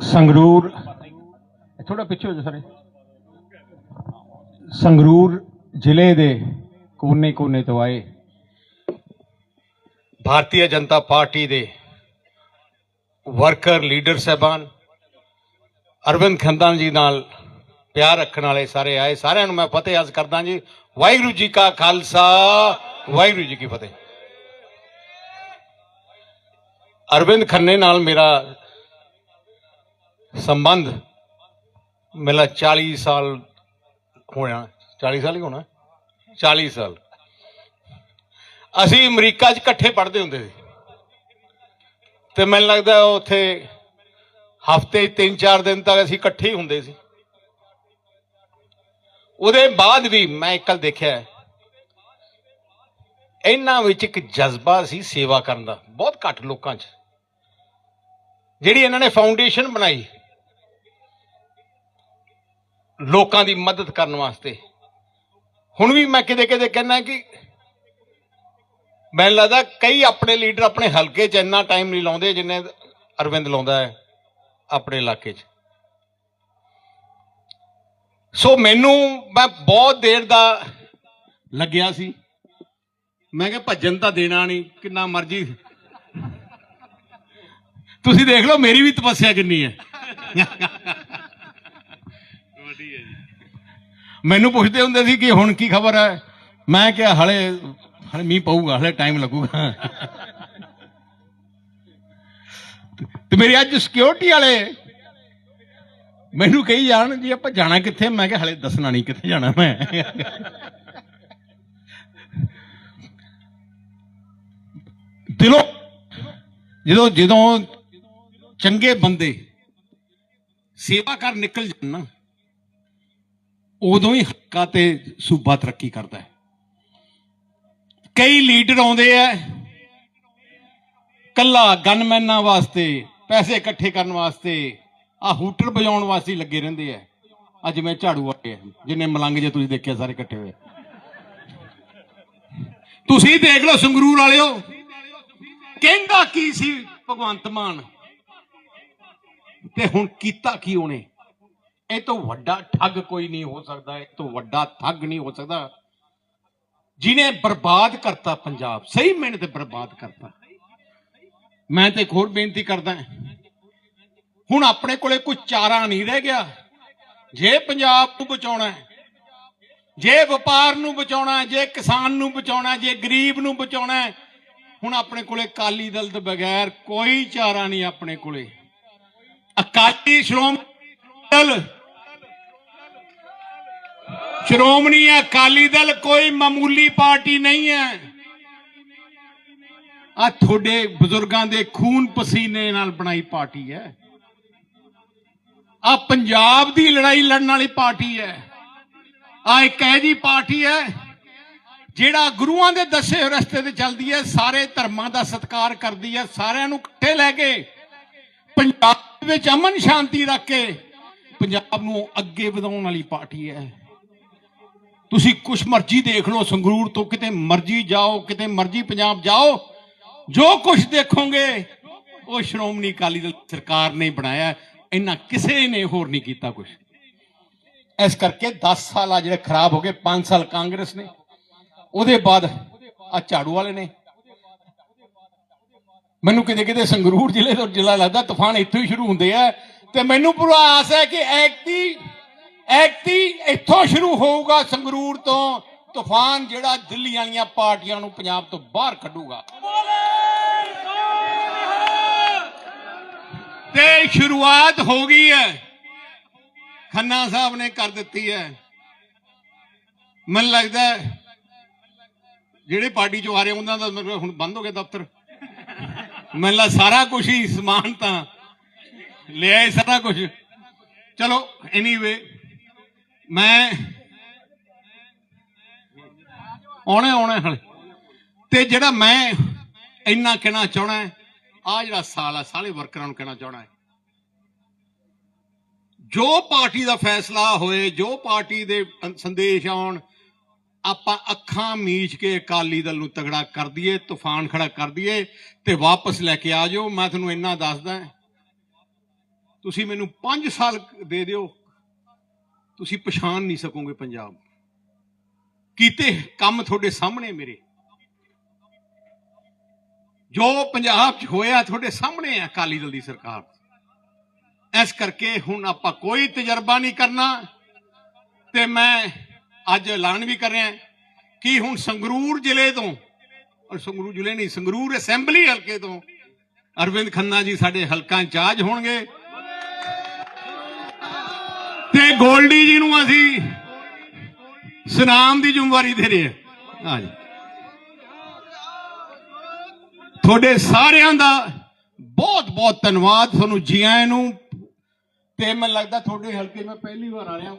ਸੰਗਰੂਰ। ਥੋੜਾ ਪਿੱਛੇ ਹੋ ਜਾ ਸਾਰੇ। ਸੰਗਰੂਰ ਜ਼ਿਲ੍ਹੇ ਦੇ ਕੋਨੇ-ਕੋਨੇ ਤੋਂ ਆਏ ਭਾਰਤੀ ਜਨਤਾ ਪਾਰਟੀ ਦੇ ਵਰਕਰ ਲੀਡਰ ਸਹਿਬਾਨ ਅਰਵਿੰਦ ਖੰਦਾਨ ਜੀ ਨਾਲ ਪਿਆਰ ਰੱਖਣ ਵਾਲੇ ਸਾਰੇ ਆਏ। ਸਾਰਿਆਂ ਨੂੰ ਮੈਂ ਫਤਿਹ ਅਰਜ਼ ਕਰਦਾ ਜੀ। ਵਾਹਿਗੁਰੂ ਜੀ ਕਾ ਖਾਲਸਾ ਵਾਹਿਗੁਰੂ ਜੀ ਕੀ ਫਤਿਹ। ਅਰਵਿੰਦ ਖੰਨੇ ਨਾਲ ਮੇਰਾ ਸੰਬੰਧ ਮੇਰਾ 40 ਸਾਲ ਹੋਇਆ। 40 ਸਾਲ ਹੀ ਹੋਣਾ। 40 ਸਾਲ। ਅਸੀਂ ਅਮਰੀਕਾ 'ਚ ਇਕੱਠੇ ਪੜ੍ਹਦੇ ਹੁੰਦੇ ਸੀ। ਤੇ ਮੈਨੂੰ ਲੱਗਦਾ ਉੱਥੇ ਹਫ਼ਤੇ 3-4 ਦਿਨ ਤੱਕ ਅਸੀਂ ਇਕੱਠੇ ਹੀ ਹੁੰਦੇ ਸੀ। ਉਹਦੇ ਬਾਅਦ ਵੀ ਮੈਂ ਇੱਕ ਕੱਲ ਦੇਖਿਆ ਇਹਨਾਂ ਵਿੱਚ ਇੱਕ ਜਜ਼ਬਾ ਸੀ ਸੇਵਾ ਕਰਨ ਦਾ। ਬਹੁਤ ਘੱਟ ਲੋਕਾਂ 'ਚ। ਜਿਹੜੀ ਇਹਨਾਂ ਨੇ ਫਾਊਂਡੇਸ਼ਨ ਬਣਾਈ। ਲੋਕਾਂ ਦੀ ਮਦਦ ਕਰਨ ਵਾਸਤੇ। ਹੁਣ ਵੀ ਮੈਂ ਕਿਤੇ ਕਿਤੇ ਕਹਿੰਦਾ ਕਿ ਮੈਨੂੰ ਲੱਗਦਾ ਕਈ ਆਪਣੇ ਲੀਡਰ ਆਪਣੇ ਹਲਕੇ 'ਚ ਇੰਨਾ ਟਾਈਮ ਨਹੀਂ ਲਾਉਂਦੇ ਜਿੰਨੇ ਅਰਵਿੰਦ ਲਾਉਂਦਾ ਹੈ ਆਪਣੇ ਇਲਾਕੇ 'ਚ। ਸੋ ਮੈਨੂੰ, ਮੈਂ ਬਹੁਤ ਦੇਰ ਦਾ ਲੱਗਿਆ ਸੀ। ਮੈਂ ਕਿਹਾ ਭੱਜਣ ਤਾਂ ਦੇਣਾ ਨਹੀਂ, ਕਿੰਨਾ ਮਰਜ਼ੀ। ਤੁਸੀਂ ਦੇਖ ਲਓ, ਮੇਰੀ ਵੀ ਤਪੱਸਿਆ ਕਿੰਨੀ ਹੈ। ਮੈਨੂੰ ਪੁੱਛਦੇ ਹੁੰਦੇ ਸੀ ਕਿ ਹੁਣ ਕੀ ਖਬਰ ਹੈ? ਮੈਂ ਕਿਹਾ, ਹਲੇ ਹਲੇ ਮੀਂਹ ਪਊਗਾ, ਹਲੇ ਟਾਈਮ ਲੱਗੂਗਾ। ਤੇ ਮੇਰੀ ਅੱਜ ਸਿਕਿਉਰਿਟੀ ਵਾਲੇ ਮੈਨੂੰ ਕਹੀ ਜਾਣ, ਜੀ ਆਪਾਂ ਜਾਣਾ ਕਿੱਥੇ? ਮੈਂ ਕਿਹਾ, ਹਲੇ ਦੱਸਣਾ ਨਹੀਂ ਕਿੱਥੇ ਜਾਣਾ ਮੈਂ। ਦਿਲੋਂ, ਜਦੋਂ ਜਦੋਂ ਚੰਗੇ ਬੰਦੇ ਸੇਵਾ ਕਰ ਨਿਕਲ ਜਾਣ ਨਾ ਉਦੋਂ ਹੀ ਹੱਕਾ ਤੇ ਸੂਬਾ ਤਰੱਕੀ ਕਰਦਾ ਹੈ। ਕਈ ਲੀਡਰ ਆਉਂਦੇ ਆ ਕੱਲਾ ਗਨਮੈਨਾਂ ਵਾਸਤੇ, ਪੈਸੇ ਇਕੱਠੇ ਕਰਨ ਵਾਸਤੇ ਆ ਹੂਟਰ ਵਜਾਉਣ ਵਾਸਤੇ ਲੱਗੇ ਰਹਿੰਦੇ ਆ। ਅੱਜ ਮੈਂ ਝਾੜੂ ਵਾਲੇ ਜਿੰਨੇ ਮਲੰਗ ਜੇ ਤੁਸੀਂ ਦੇਖਿਆ ਸਾਰੇ ਇਕੱਠੇ ਹੋਏ ਤੁਸੀਂ ਦੇਖ ਲਓ ਸੰਗਰੂਰ ਵਾਲਿਓ, ਕਹਿੰਦਾ ਕੀ ਸੀ ਭਗਵੰਤ ਮਾਨ? ਤੇ ਹੁਣ ਕੀਤਾ ਕੀ ਉਹਨੇ? ਇਹ ਤੋਂ ਵੱਡਾ ਠੱਗ ਕੋਈ ਨਹੀਂ ਹੋ ਸਕਦਾ, ਇਹ ਤੋਂ ਵੱਡਾ ਠੱਗ ਨਹੀਂ ਹੋ ਸਕਦਾ। ਜਿਨੇ ਬਰਬਾਦ ਕਰਤਾ ਪੰਜਾਬ, ਸਹੀ ਮਿਹਨਤ ਤੇ ਬਰਬਾਦ ਕਰਤਾ। ਮੈਂ ਤੇ ਇੱਕ ਹੋਰ ਬੇਨਤੀ ਕਰਦਾ ਹੁਣ ਆਪਣੇ ਕੋਲੇ ਕੋਈ ਚਾਰਾ ਨਹੀਂ ਰਹਿ ਗਿਆ। ਜੇ ਪੰਜਾਬ ਨੂੰ ਬਚਾਉਣਾ ਹੈ, ਜੇ ਵਪਾਰ ਨੂੰ ਬਚਾਉਣਾ ਹੈ, ਜੇ ਕਿਸਾਨ ਨੂੰ ਬਚਾਉਣਾ ਹੈ, ਜੇ ਗਰੀਬ ਨੂੰ ਬਚਾਉਣਾ ਹੈ, ਹੁਣ ਆਪਣੇ ਕੋਲੇ ਕਾਲੀ ਦਲ ਤੋਂ ਬਗੈਰ ਕੋਈ ਚਾਰਾ ਨਹੀਂ ਆਪਣੇ ਕੋਲੇ। ਅਕਾਲੀ ਸ਼੍ਰੋਮਣੀ ਦਲ ਸ਼੍ਰੋਮਣੀ ਅਕਾਲੀ ਦਲ ਕੋਈ ਮਾਮੂਲੀ ਪਾਰਟੀ ਨਹੀਂ ਹੈ। ਆ ਤੁਹਾਡੇ ਬਜ਼ੁਰਗਾਂ ਦੇ ਖੂਨ ਪਸੀਨੇ ਨਾਲ ਬਣਾਈ ਪਾਰਟੀ ਹੈ। ਆ ਪੰਜਾਬ ਦੀ ਲੜਾਈ ਲੜਨ ਵਾਲੀ ਪਾਰਟੀ ਹੈ। ਆ ਇੱਕ ਇਹ ਜੀ ਪਾਰਟੀ ਹੈ, ਜਿਹੜਾ ਗੁਰੂਆਂ ਦੇ ਦੱਸੇ ਰਸਤੇ ਤੇ ਚੱਲਦੀ ਹੈ, ਸਾਰੇ ਧਰਮਾਂ ਦਾ ਸਤਿਕਾਰ ਕਰਦੀ ਹੈ, ਸਾਰਿਆਂ ਨੂੰ ਇਕੱਠੇ ਲੈ ਕੇ, ਪੰਜਾਬ ਵਿੱਚ ਅਮਨ ਸ਼ਾਂਤੀ ਰੱਖ ਕੇ, ਪੰਜਾਬ ਨੂੰ ਅੱਗੇ ਵਧਾਉਣ ਵਾਲੀ ਪਾਰਟੀ ਹੈ। ਤੁਸੀਂ ਕੁਛ ਮਰਜ਼ੀ ਦੇਖ ਲਓ, ਸੰਗਰੂਰ ਤੋਂ ਕਿਤੇ ਮਰਜ਼ੀ ਜਾਓ, ਕਿਤੇ ਮਰਜ਼ੀ ਪੰਜਾਬ ਜਾਓ, ਜੋ ਕੁਛ ਦੇਖੋਗੇ, ਉਹ ਸ਼੍ਰੋਮਣੀ ਅਕਾਲੀ ਦਲ ਸਰਕਾਰ ਨੇ ਬਣਾਇਆ ਇਹਨਾਂ ਕਿਸੇ ਨੇ ਹੋਰ ਨਹੀਂ ਕੀਤਾ ਕੁਛ। ਇਸ ਕਰਕੇ 10 ਸਾਲ ਆ ਜਿਹੜੇ ਖਰਾਬ ਹੋ ਗਏ 5 ਸਾਲ ਕਾਂਗਰਸ ਨੇ। ਉਹਦੇ ਬਾਅਦ ਆ ਝਾੜੂ ਵਾਲੇ ਨੇ। ਮੈਨੂੰ ਕਿਤੇ ਕਿਤੇ ਸੰਗਰੂਰ ਜ਼ਿਲ੍ਹੇ ਤੋਂ ਜ਼ਿਲ੍ਹਾ ਲੱਗਦਾ, ਤੂਫਾਨ ਇੱਥੋਂ ਹੀ ਸ਼ੁਰੂ ਹੁੰਦੇ ਆ। ਤੇ ਮੈਨੂੰ ਪੂਰਾ ਆਸ ਹੈ ਕਿ ਐਕਤੀ ਐਕਟੀ ਇੱਥੋਂ ਸ਼ੁਰੂ ਹੋਊਗਾ ਸੰਗਰੂਰ ਤੋਂ, ਤੂਫਾਨ ਜਿਹੜਾ ਦਿੱਲੀ ਵਾਲੀਆਂ ਪਾਰਟੀਆਂ ਨੂੰ ਪੰਜਾਬ ਤੋਂ ਬਾਹਰ ਕੱਢੂਗਾ। ਤੇ ਸ਼ੁਰੂਆਤ ਹੋ ਗਈ ਹੈ। ਖੰਨਾ ਸਾਹਿਬ ਨੇ ਕਰ ਦਿੱਤੀ ਹੈ। ਮੈਨੂੰ ਲੱਗਦਾ ਜਿਹੜੇ ਪਾਰਟੀ ਚੋਂ ਆ ਰਹੇ ਉਹਨਾਂ ਦਾ ਮਤਲਬ ਹੁਣ ਬੰਦ ਹੋ ਗਿਆ ਦਫ਼ਤਰ। ਮੈਨੂੰ ਲੱਗਦਾ ਸਾਰਾ ਕੁਝ ਹੀ ਸਮਾਨ ਤਾਂ ਲਿਆ ਸਾਰਾ ਕੁਝ ਚਲੋ ਐਨੀਵੇ ਮੈਂ ਆਉਣੇ ਆਉਣੇ ਹਲੇ। ਤੇ ਜਿਹੜਾ ਮੈਂ ਇੰਨਾ ਕਹਿਣਾ ਚਾਹਣਾ ਹੈ ਆ ਜਿਹੜਾ ਸਾਲ ਹੈ ਸਾਰੇ ਵਰਕਰਾਂ ਨੂੰ ਕਹਿਣਾ ਚਾਹਣਾ ਜੋ ਪਾਰਟੀ ਦਾ ਫੈਸਲਾ ਹੋਏ, ਜੋ ਪਾਰਟੀ ਦੇ ਸੰਦੇਸ਼ ਆਉਣ, ਆਪਾਂ ਅੱਖਾਂ ਮੀਚ ਕੇ ਅਕਾਲੀ ਦਲ ਨੂੰ ਤਗੜਾ ਕਰ ਦਈਏ, ਤੂਫਾਨ ਖੜਾ ਕਰ ਦਈਏ ਤੇ ਵਾਪਸ ਲੈ ਕੇ ਆ ਜਾਓ। ਮੈਂ ਤੁਹਾਨੂੰ ਇੰਨਾ ਦੱਸਦਾ ਤੁਸੀਂ ਮੈਨੂੰ 5 ਸਾਲ ਦੇ ਦਿਓ। ਤੁਸੀਂ ਪਛਾਣ ਨਹੀਂ ਸਕੋਗੇ ਪੰਜਾਬ। ਕੀਤੇ ਕੰਮ ਤੁਹਾਡੇ ਸਾਹਮਣੇ ਮੇਰੇ। ਜੋ ਪੰਜਾਬ 'ਚ ਹੋਇਆ ਤੁਹਾਡੇ ਸਾਹਮਣੇ ਹੈ ਅਕਾਲੀ ਦਲ ਦੀ ਸਰਕਾਰ। ਇਸ ਕਰਕੇ ਹੁਣ ਆਪਾਂ ਕੋਈ ਤਜਰਬਾ ਨਹੀਂ ਕਰਨਾ। ਤੇ ਮੈਂ ਅੱਜ ਐਲਾਨ ਵੀ ਕਰ ਰਿਹਾ ਕਿ ਹੁਣ ਸੰਗਰੂਰ ਜ਼ਿਲ੍ਹੇ ਤੋਂ, ਔਰ ਸੰਗਰੂਰ ਜ਼ਿਲ੍ਹੇ ਨਹੀਂ, ਸੰਗਰੂਰ ਅਸੈਂਬਲੀ ਹਲਕੇ ਤੋਂ ਅਰਵਿੰਦ ਖੰਨਾ ਜੀ ਸਾਡੇ ਹਲਕਾ ਇੰਚਾਰਜ ਹੋਣਗੇ। ਤੇ ਗੋਲਡੀ ਜੀ ਨੂੰ ਅਸੀਂ ਸੁਨਾਮ ਦੀ ਜ਼ਿੰਮੇਵਾਰੀ ਦੇ ਰਹੇ ਹਾਂ। ਹਾਂਜੀ ਤੁਹਾਡੇ ਸਾਰਿਆਂ ਦਾ ਬਹੁਤ ਬਹੁਤ ਧੰਨਵਾਦ। ਤੁਹਾਨੂੰ ਜੀ ਆਇਆਂ ਨੂੰ ਤੇ ਮੈਨੂੰ ਲੱਗਦਾ ਤੁਹਾਡੇ ਹਲਕੇ ਮੈਂ ਪਹਿਲੀ ਵਾਰ ਆ ਰਿਹਾ